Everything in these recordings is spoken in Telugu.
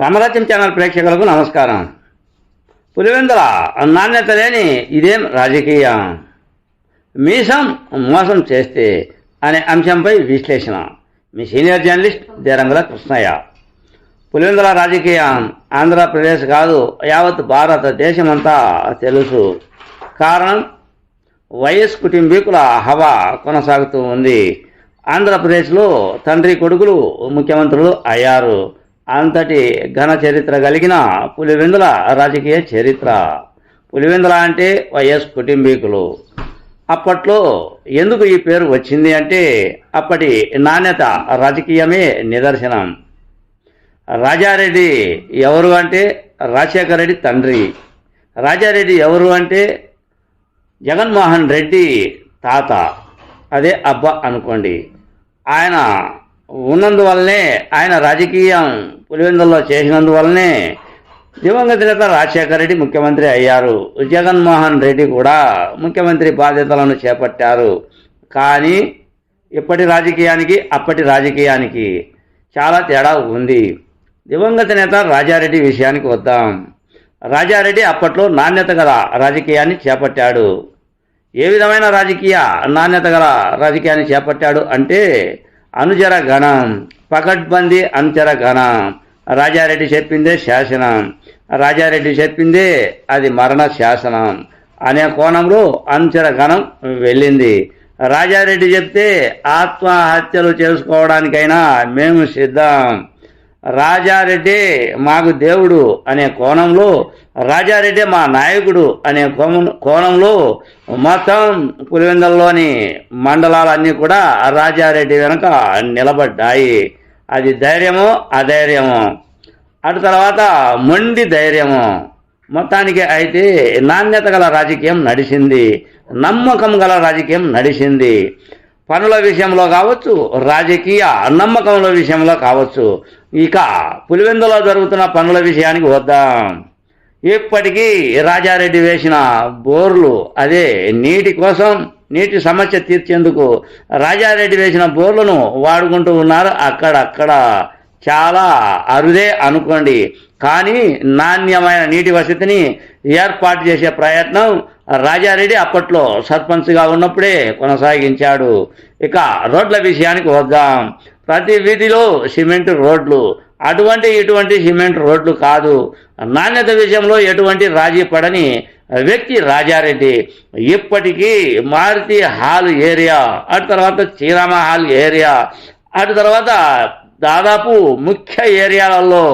రామరాజ్యం ఛానల్ ప్రేక్షకులకు నమస్కారం. పులివెందుల నాణ్యత లేని ఇదేం రాజకీయం? మీసం మోసం చేస్తే అనే అంశంపై విశ్లేషణ. మీ సీనియర్ జర్నలిస్ట్ దేరంగుల కృష్ణయ్య. పులివెందుల రాజకీయం ఆంధ్రప్రదేశ్ కాదు యావత్ భారతదేశమంతా తెలుసు. కారణం? వైఎస్ కుటుంబీకుల హవా కొనసాగుతూ ఉంది. ఆంధ్రప్రదేశ్లో తండ్రి కొడుకులు ముఖ్యమంత్రులు అయ్యారు. అంతటి ఘన చరిత్ర కలిగిన పులివెందుల రాజకీయ చరిత్ర. పులివెందుల అంటే వైఎస్ కుటుంబీకులు. అప్పట్లో ఎందుకు ఈ పేరు వచ్చింది అంటే అప్పటి నాణ్యత రాజకీయమే నిదర్శనం. రాజారెడ్డి ఎవరు అంటే రాజశేఖర రెడ్డి తండ్రి. రాజారెడ్డి ఎవరు అంటే జగన్మోహన్ రెడ్డి తాత. అదే అబ్బా అనుకోండి. ఆయన ఉన్నందువల్లనే ఆయన రాజకీయం పులివెందుల్లో చేసినందువల్లనే దివంగత నేత రాజశేఖర రెడ్డి ముఖ్యమంత్రి అయ్యారు. జగన్మోహన్ రెడ్డి కూడా ముఖ్యమంత్రి బాధ్యతలను చేపట్టారు. కానీ ఇప్పటి రాజకీయానికి అప్పటి రాజకీయానికి చాలా తేడా ఉంది. దివంగత నేత రాజారెడ్డి విషయానికి వద్దాం. రాజారెడ్డి అప్పట్లో నాణ్యత గల రాజకీయాన్ని చేపట్టాడు. ఏ విధమైన రాజకీయ నాణ్యత గల రాజకీయాన్ని చేపట్టాడు అంటే అనుచర గణం పకడ్బందీ అనుచర గణం. రాజారెడ్డి చెప్పిందే శాసనం. రాజారెడ్డి చెప్పిందే అది మరణ శాసనం. అనే కోణంలో అనుచర గణం వెళ్ళింది. రాజారెడ్డి చెప్తే ఆత్మహత్యలు చేసుకోవడానికైనా మేము సిద్ధం. రాజారెడ్డి మాకు దేవుడు అనే కోణంలో రాజారెడ్డి మా నాయకుడు అనే కోమ- కోణంలో మొత్తం పులివెందల్లోని మండలాలన్నీ కూడా రాజారెడ్డి వెనుక నిలబడ్డాయి. అది ధైర్యము అధైర్యము. అటు తర్వాత మొండి ధైర్యము. మొత్తానికి అయితే నాణ్యత గల రాజకీయం నడిచింది. నమ్మకం గల రాజకీయం నడిచింది. పనుల విషయంలో కావచ్చు రాజకీయ నమ్మకంలో విషయంలో కావచ్చు ఇక పులివెందులో జరుగుతున్న పనుల విషయానికి వద్దాం. ఇప్పటికీ రాజారెడ్డి వేసిన బోర్లు అదే నీటి కోసం నీటి సమస్య తీర్చేందుకు రాజారెడ్డి వేసిన బోర్లను వాడుకుంటూ ఉన్నారు. అక్కడక్కడ చాలా అరుదే అనుకోండి. కానీ నాణ్యమైన నీటి వసతిని ఏర్పాటు చేసే ప్రయత్నం రాజారెడ్డి అప్పట్లో సర్పంచ్గా ఉన్నప్పుడే కొనసాగించాడు. ఇక రోడ్ల విషయానికి వద్దాం. ప్రతి వీధిలో సిమెంట్ రోడ్లు. అటువంటి ఇటువంటి సిమెంట్ రోడ్లు కాదు. నాణ్యత విషయంలో ఎటువంటి రాజీ పడని వ్యక్తి రాజారెడ్డి. ఇప్పటికీ మారుతి హాల్ ఏరియా అటు తర్వాత చీరామ హాల్ ఏరియా అటు తర్వాత దాదాపు ముఖ్య ఏరియాలలో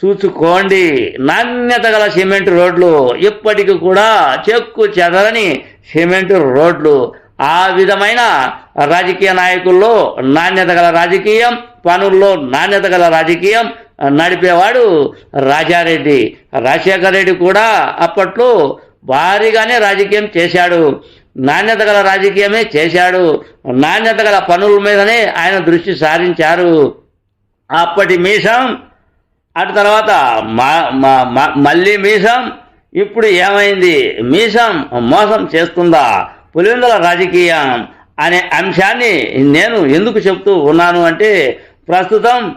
చూసుకోండి. నాణ్యత గల సిమెంట్ రోడ్లు ఇప్పటికి కూడా చెక్కు చెదరని సిమెంట్ రోడ్లు. ఆ విధమైన రాజకీయ నాయకుల్లో నాణ్యత గల రాజకీయం పనుల్లో నాణ్యత గల రాజకీయం నడిపేవాడు రాజారెడ్డి. రాజశేఖర రెడ్డి కూడా అప్పట్లో భారీగానే రాజకీయం చేశాడు. నాణ్యత గల రాజకీయమే చేశాడు. నాణ్యత గల పనుల మీదనే ఆయన దృష్టి సారించారు. అప్పటి మీసం అటు తర్వాత మా- మా- మళ్ళీ మీసం ఇప్పుడు ఏమైంది? మీసం మోసం చేస్తుందా? పులివెందుల రాజకీయం అనే అంశాన్ని నేను ఎందుకు చెప్తూ ఉన్నాను అంటే ప్రస్తుతం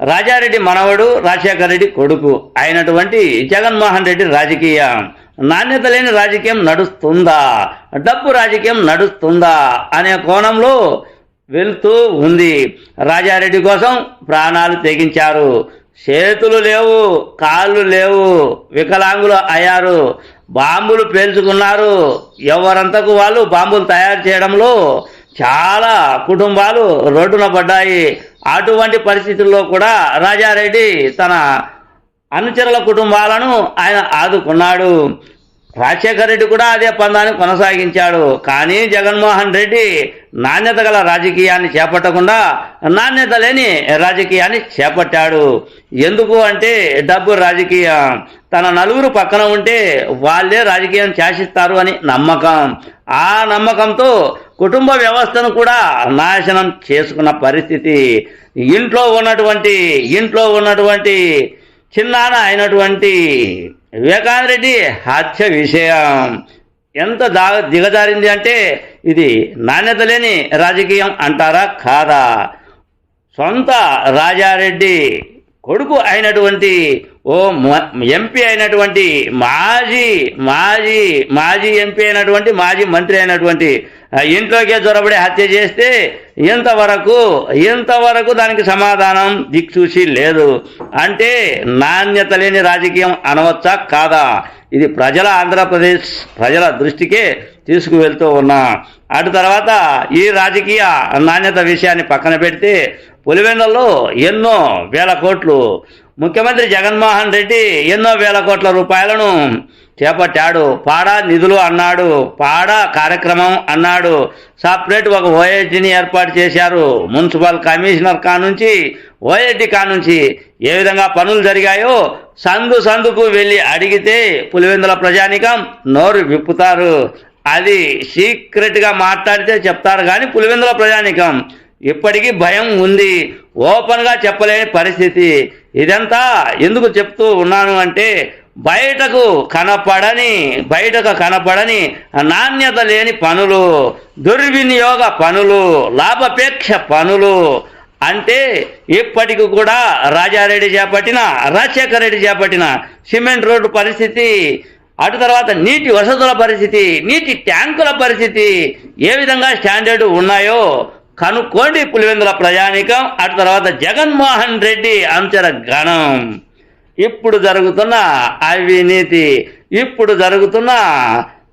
రాజారెడ్డి మనవడు రాజశేఖర రెడ్డి కొడుకు అయినటువంటి జగన్మోహన్ రెడ్డి రాజకీయం. నాణ్యత లేని రాజకీయం నడుస్తుందా? డబ్బు రాజకీయం నడుస్తుందా? అనే కోణంలో వెళ్తూ ఉంది. రాజారెడ్డి కోసం ప్రాణాలు తెగించారు. చేతులు లేవు కాళ్ళు లేవు వికలాంగులు అయ్యారు. బాంబులు పేల్చుకున్నారు. ఎవరంతకు వాళ్ళు బాంబులు తయారు చేయడంలో చాలా కుటుంబాలు రోడ్డున పడ్డాయి. అటువంటి పరిస్థితుల్లో కూడా రాజారెడ్డి తన అనుచరుల కుటుంబాలను ఆయన ఆదుకున్నాడు. రాజశేఖర రెడ్డి కూడా అదే పందాన్ని కొనసాగించాడు. కానీ జగన్మోహన్ రెడ్డి నాణ్యత గల రాజకీయాన్ని చేపట్టకుండా నాణ్యత లేని రాజకీయాన్ని చేపట్టాడు. ఎందుకు అంటే డబ్బు రాజకీయం. తన నలుగురు పక్కన ఉంటే వాళ్ళే రాజకీయం శాసిస్తారు అని నమ్మకం. ఆ నమ్మకంతో కుటుంబ వ్యవస్థను కూడా నాశనం చేసుకున్న పరిస్థితి. ఇంట్లో ఉన్నటువంటి ఇంట్లో ఉన్నటువంటి చిన్నాన అయినటువంటి వివేకానంద రెడ్డి హత్య విషయం. ఎంత దా దిగజారింది అంటే ఇది నాణ్యత లేని రాజకీయం అంటారా? కాదా? సొంత రాజారెడ్డి కొడుకు అయినటువంటి ఓ మ- ఎంపీ అయినటువంటి మాజీ మాజీ మాజీ ఎంపీ అయినటువంటి మాజీ మంత్రి అయినటువంటి ఇంట్లోకే జొరబడి హత్య చేస్తే ఇంతవరకు ఇంతవరకు దానికి సమాధానం దిక్సూచి లేదు. అంటే నాణ్యత లేని రాజకీయం అనవచ్చా? కాదా? ఇది ప్రజల ఆంధ్రప్రదేశ్ ప్రజల దృష్టికే తీసుకువెళ్తూ ఉన్నా. అటు తర్వాత ఈ రాజకీయ నాణ్యత విషయాన్ని పక్కన పెడితే పులివెందుల్లో ఎన్నో వేల కోట్లు. ముఖ్యమంత్రి జగన్మోహన్ రెడ్డి ఎన్నో వేల కోట్ల రూపాయలను చేపట్టాడు. పాడా నిధులు అన్నాడు. పాడా కార్యక్రమం అన్నాడు. సపరేట్ ఒక ఓఐటీని ఏర్పాటు చేశారు. మున్సిపల్ కమిషనర్ కానుంచి ఓఐటీ కానుంచి ఏ విధంగా పనులు జరిగాయో సందు సందుకు వెళ్ళి అడిగితే పులివెందుల ప్రజానికం నోరు విప్పుతారు. అది సీక్రెట్గా మాట్లాడితే చెప్తారు కానీ పులివెందుల ప్రజానికం. ఇప్పటికీ భయం ఉంది. ఓపెన్గా చెప్పలేని పరిస్థితి. ఇదంతా ఎందుకు చెప్తూ ఉన్నాను అంటే బయటకు కనపడని బయటకు కనపడని నాణ్యత లేని పనులు దుర్వినియోగ పనులు లాభాపేక్ష పనులు అంటే ఇప్పటికి కూడా రాజారెడ్డి చేపట్టిన రాజశేఖర రెడ్డి చేపట్టిన సిమెంట్ రోడ్డు పరిస్థితి. అటు తర్వాత నీటి వసతుల పరిస్థితి నీటి ట్యాంకుల పరిస్థితి ఏ విధంగా స్టాండర్డ్ ఉన్నాయో కనుక్కోండి పులివెందుల ప్రయాణికం. అటు తర్వాత జగన్మోహన్ రెడ్డి అంచర గణం. ఇప్పుడు జరుగుతున్న అవినీతి ఇప్పుడు జరుగుతున్న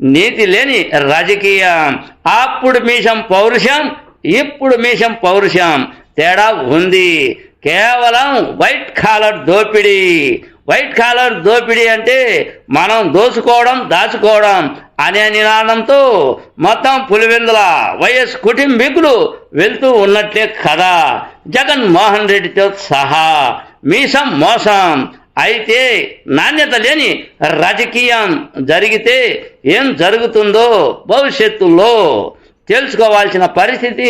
నీతి లేని రాజకీయం. అప్పుడు మీషం పౌరుషం ఇప్పుడు మీషం పౌరుషం. తేడా ఉంది. కేవలం వైట్ కాలర్ దోపిడీ. వైట్ కాలర్ దోపిడీ అంటే మనం దోచుకోవడం దాచుకోవడం అనే నినాదంతో మొత్తం పులివెందుల వైఎస్ కుటుంబీకులు వెళ్తూ ఉన్నట్లే కదా జగన్ మోహన్ రెడ్డితో సహా మీసం మోసం. అయితే నాణ్యత లేని రాజకీయం జరిగితే ఏం జరుగుతుందో భవిష్యత్తులో తెలుసుకోవాల్సిన పరిస్థితి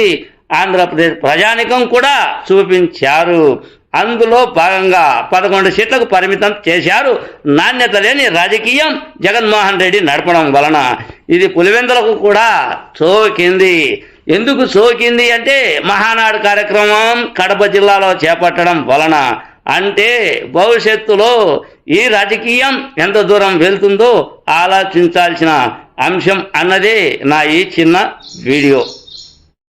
ఆంధ్రప్రదేశ్ ప్రజానికం కూడా చూపించారు. అందులో భాగంగా పదకొండు సీట్లకు పరిమితం చేశారు. నాణ్యత లేని రాజకీయం జగన్మోహన్ రెడ్డి నడపడం వలన. ఇది పులివెందులకు కూడా సోకింది. ఎందుకు సోకింది అంటే మహానాడు కార్యక్రమం కడప జిల్లాలో చేపట్టడం వలన. అంటే భవిష్యత్తులో ఈ రాజకీయం ఎంత దూరం వెళ్తుందో ఆలోచించాల్సిన అంశం అన్నదే నా ఈ చిన్న వీడియో.